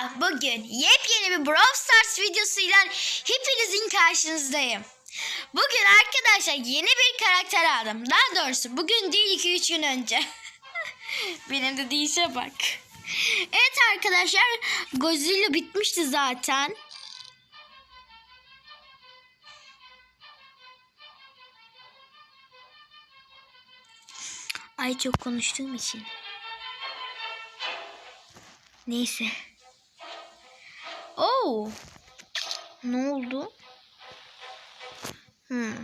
Bugün yepyeni bir Brawl Stars videosuyla hepinizin karşınızdayım. Bugün arkadaşlar yeni bir karakter aldım. Daha doğrusu bugün değil 2-3 gün önce. Benim de değişe bak. Evet arkadaşlar Godzilla bitmişti zaten. Ay çok konuştuğum için. Neyse. Oo. Ne oldu? Hmm.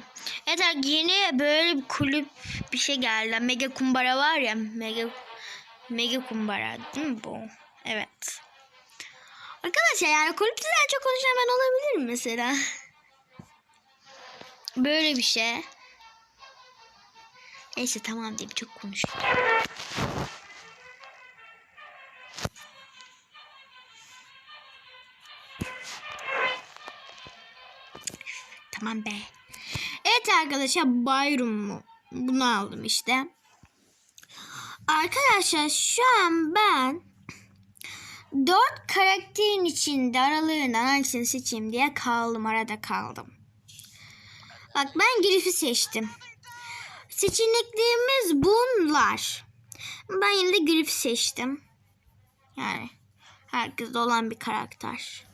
Evet yeni böyle bir kulüp bir şey geldi. Mega kumbara var ya. Mega Mega kumbara değil mi bu? Evet. Arkadaşlar yani kulüpten çok konuşan ben olabilirim mesela. Böyle bir şey. Neyse tamam deyip çok konuştum. Tamam be. Evet arkadaşlar Byron Bunu aldım işte. Arkadaşlar şu an ben dört karakterin içinde aralığından hangisini seçeyim diye kaldım. Arada kaldım. Bak ben Griff'i seçtim. Seçeneklerimiz bunlar. Ben yine de Griff seçtim. Yani herkeste olan bir karakter.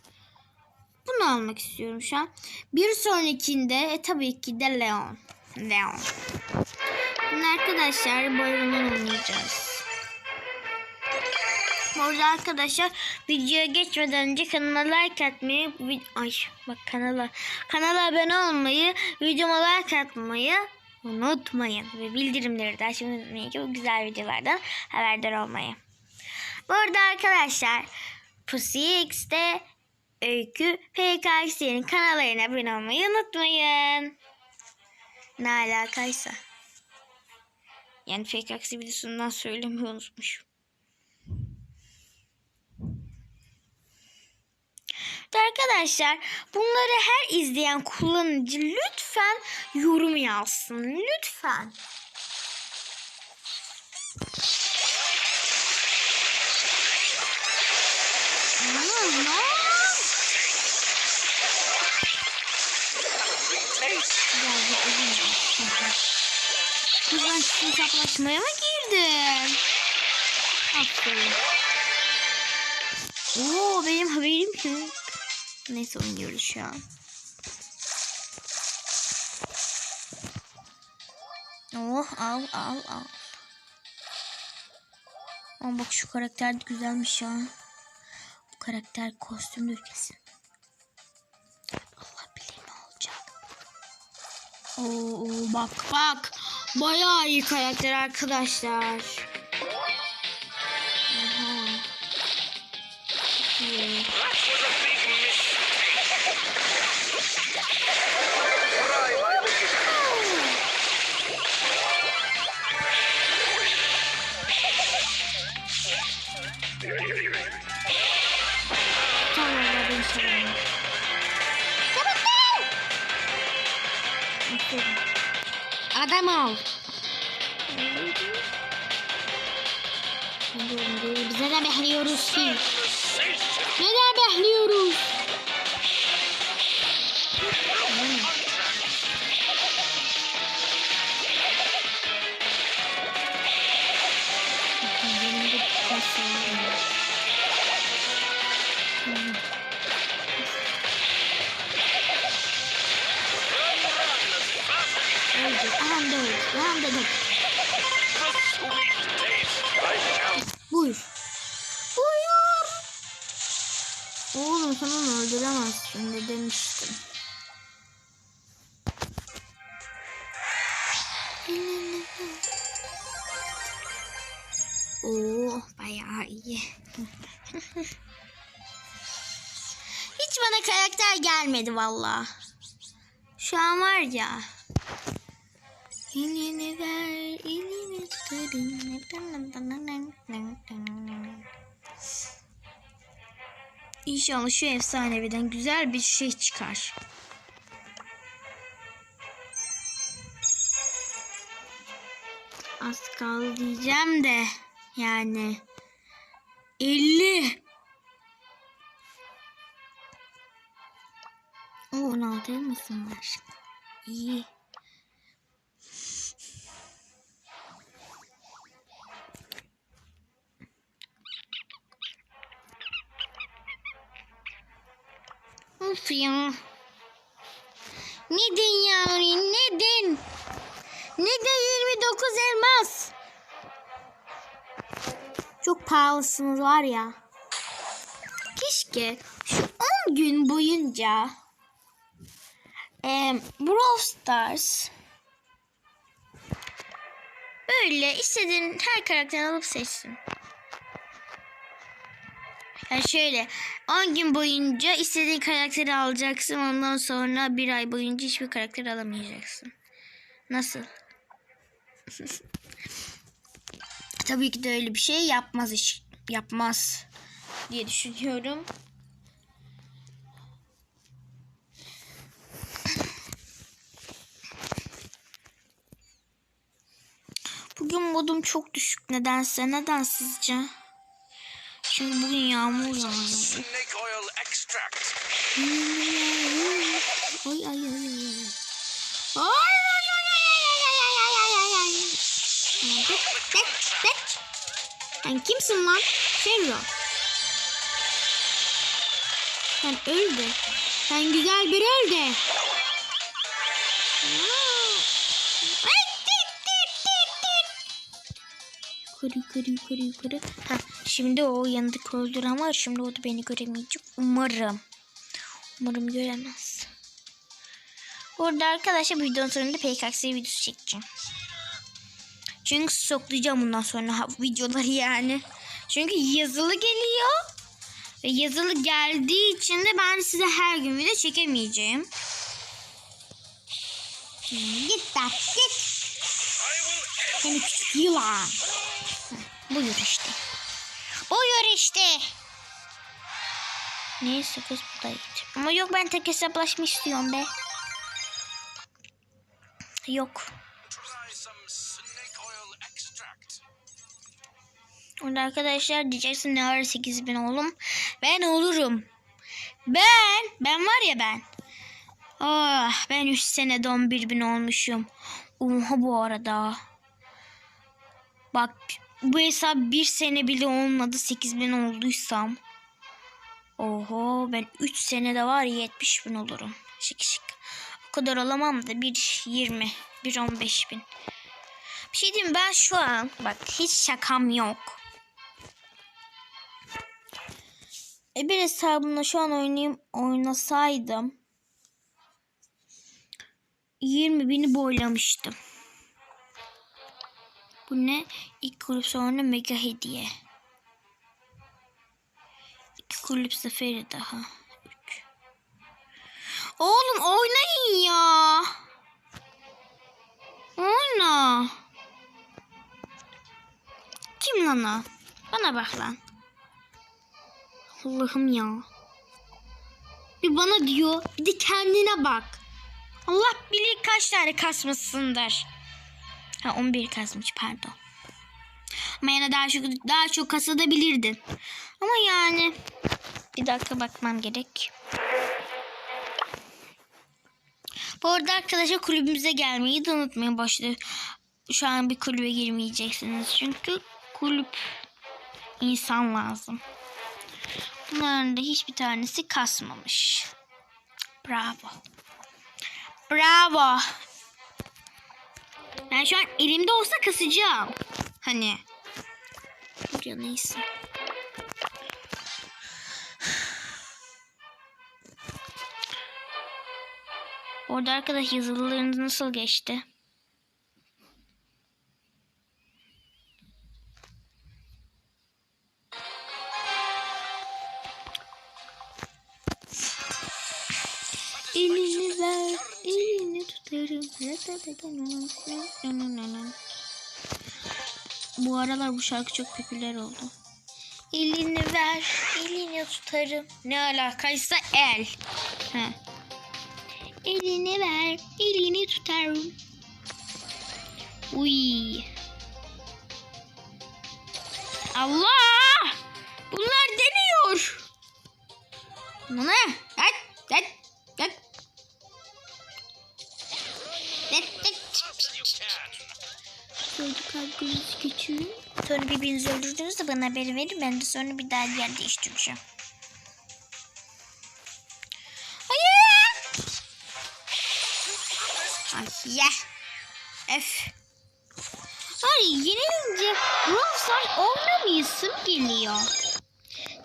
Bunu almak istiyorum şu an. Bir sonrakinde e, tabii ki de Leon. Leon. Şimdi arkadaşlar boyundan oynayacağız. Bu arada arkadaşlar videoya geçmeden önce kanala like atmayı ay bak kanala kanala abone olmayı videoma like atmayı unutmayın ve bildirimleri de açmayı unutmayın ki bu güzel videolardan haberdar olmayı. Bu arada arkadaşlar Pussy X'de Öykü PKX'nin kanallarına abone olmayı unutmayın. Ne alakaysa. Yani PKX videosundan söylemeyi unutmuşum. Arkadaşlar bunları her izleyen kullanıcı lütfen yorum yazsın. Lütfen. Hesaplaşmaya mı girdin? Aferin. Oo benim haberim yok. Neyse oynuyoruz şu an. Oh al al al. Ama bak şu karakter güzelmiş ya. Bu karakter kostümdür kesin. Allah bilir ne olacak. Oo, bak bak. Bayağı iyi karakter arkadaşlar. Oğlum sen onu öldüremezsin de demiştim. Oo bayağı iyi. Hiç bana karakter gelmedi valla. Şu an var ya. Elini ver, elini tutarım. İnşallah şu efsaneviden güzel bir şey çıkar. Az kaldı diyeceğim de yani 50 o 16 elmasım var. İyi. Of ya. Neden yani? Neden? Neden 29 elmas? Çok pahalısınız var ya. Keşke şu 10 gün boyunca e, Brawl Stars böyle istediğin her karakteri alıp seçsin. Yani şöyle 10 gün boyunca istediğin karakteri alacaksın. Ondan sonra bir ay boyunca hiçbir karakter alamayacaksın. Nasıl? Tabii ki de öyle bir şey yapmaz iş. Yapmaz diye düşünüyorum. Bugün modum çok düşük nedense. Neden sizce? Şimdi bugün yağmur yağıyor. Ay ay ay ay. Ay ay ay Bet, bet. Sen kimsin lan? Sherlock. Sen öl. Sen güzel bir öl de. Ay, dit, dit, dit, dit. Yukarı yukarı yukarı yukarı. Ha, şimdi o yanındaki öldür ama şimdi o da beni göremeyecek. Umarım. Umarım göremez. Burada arkadaşlar videonun sonunda PKX videosu çekeceğim. Çünkü stoklayacağım bundan sonra videoları yani. Çünkü yazılı geliyor. Ve yazılı geldiği için de ben size her gün video çekemeyeceğim. Git lan git. Seni küçük yılan. Buyur işte. Buyur işte. Neyse kız bu da iyi. Ama yok ben tek hesaplaşma istiyorum be. Yok. Orada arkadaşlar diyeceksin ne ara 8000 oğlum. Ben olurum. Ben. Ben var ya ben. Ah ben 3 senede 11 bin olmuşum. Oha bu arada. Bak bu hesap bir sene bile olmadı 8000 olduysam. Oho ben 3 senede var ya 70 bin olurum. Şık şık. O kadar olamam da bir 20, bir 15 bin. Bir şey diyeyim ben şu an bak hiç şakam yok. E bir hesabımla şu an oynayayım oynasaydım 20 bini boylamıştım. Bu ne? İlk grup sonra mega hediye. İki kulüp zaferi daha. Üç. Oğlum oynayın ya. Oyna. Kim lan o? Bana bak lan. Allah'ım ya. Bir bana diyor bir de kendine bak. Allah bilir kaç tane kasmışsındır. Ha 11 kasmış pardon. Ama yine daha çok daha çok kasabilirdin. Ama yani bir dakika bakmam gerek. Bu arada arkadaşlar kulübümüze gelmeyi de unutmayın. Başta şu an bir kulübe girmeyeceksiniz. Çünkü kulüp insan lazım. Bunların da hiçbir tanesi kasmamış. Bravo. Bravo. Ben şu an elimde olsa kasacağım. Hani. Dur neyse. Orada arkadaş yazılılarınız nasıl geçti? Bu aralar bu şarkı çok popüler oldu. Elini ver, elini tutarım. Ne alakaysa el. He. Elini ver, elini tutarım. Uy. Allah! Bunlar deniyor. Ne? Gel, gel, Çocuk kalbiniz küçüğü. Sonra birbirinizi öldürdüğünüzde bana haberi verin. Ben de sonra bir daha yer değiştireceğim. Hayır! Ay ya. Öf. Hayır yenilince Brawl Stars oynamayasım geliyor.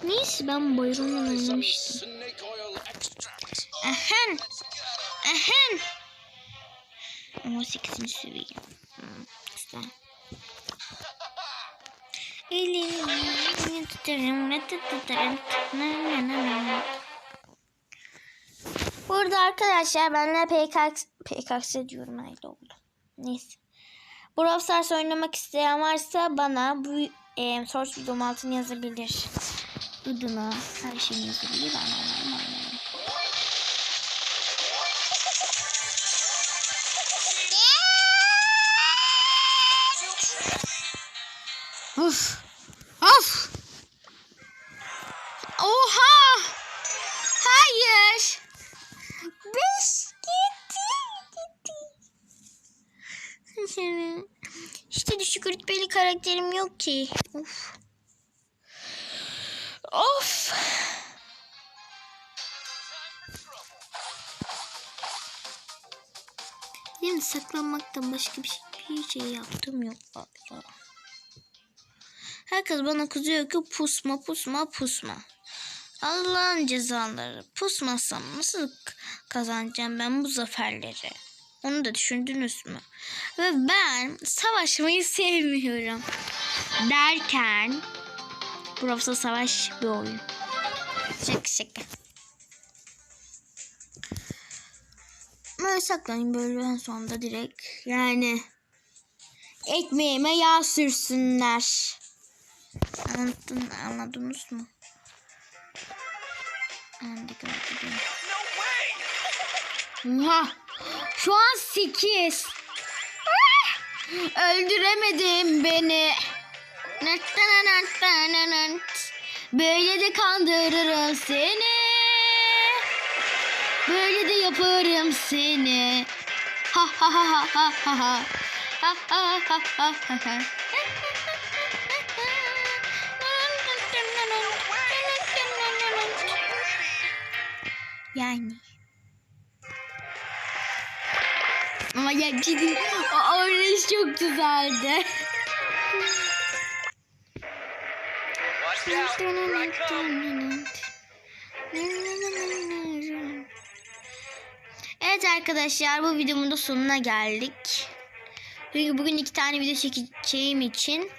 Neyse ben bayramdan oynamıştım. Ahem. Ahem. Ama 8. seviye. Hmm, güzel. Elini tutarım, ne tutarım. Burada arkadaşlar benimle PKX, PKX diyorum öyle oldu. Neyse. Brawl Stars oynamak isteyen varsa bana bu e, source videom altına yazabilir. Adına her şeyi yazabilir. Ben oynarım Gitti. işte düşük rütbeli karakterim yok ki. Of. Of. Benim saklanmaktan başka bir şey, bir şey yaptım yok valla. Herkes bana kızıyor ki pusma pusma pusma. Allah'ın cezaları. Pusmasam nasıl kazanacağım ben bu zaferleri? Onu da düşündünüz mü? Ve ben savaşmayı sevmiyorum. Derken Burası savaş bir oyun. Şaka şaka. Böyle saklanayım böyle en sonunda direkt. Yani ekmeğime yağ sürsünler. Anladın, anladınız mı? Anladık anladık. Oha! Şu an 8. Öldüremedim beni. Böyle de kandırırım seni. Böyle de yaparım seni. Ha ha ha ha ha. Ha ha ha ha ha ha. Yani. Ama ya ciddi o orange çok güzeldi. Evet arkadaşlar bu videomun da sonuna geldik. Çünkü bugün iki tane video çekeceğim için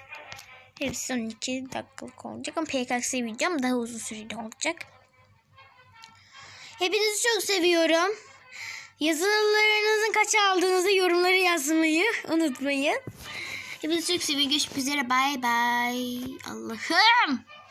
hepsi 12 dakikalık olacak ama PKX videom daha uzun süreli olacak. Hepinizi çok seviyorum. Yazılarınızın kaç aldığınızı yorumlara yazmayı unutmayın. Hepinizi çok seviyorum. Görüşmek üzere. Bay bay. Allah'ım.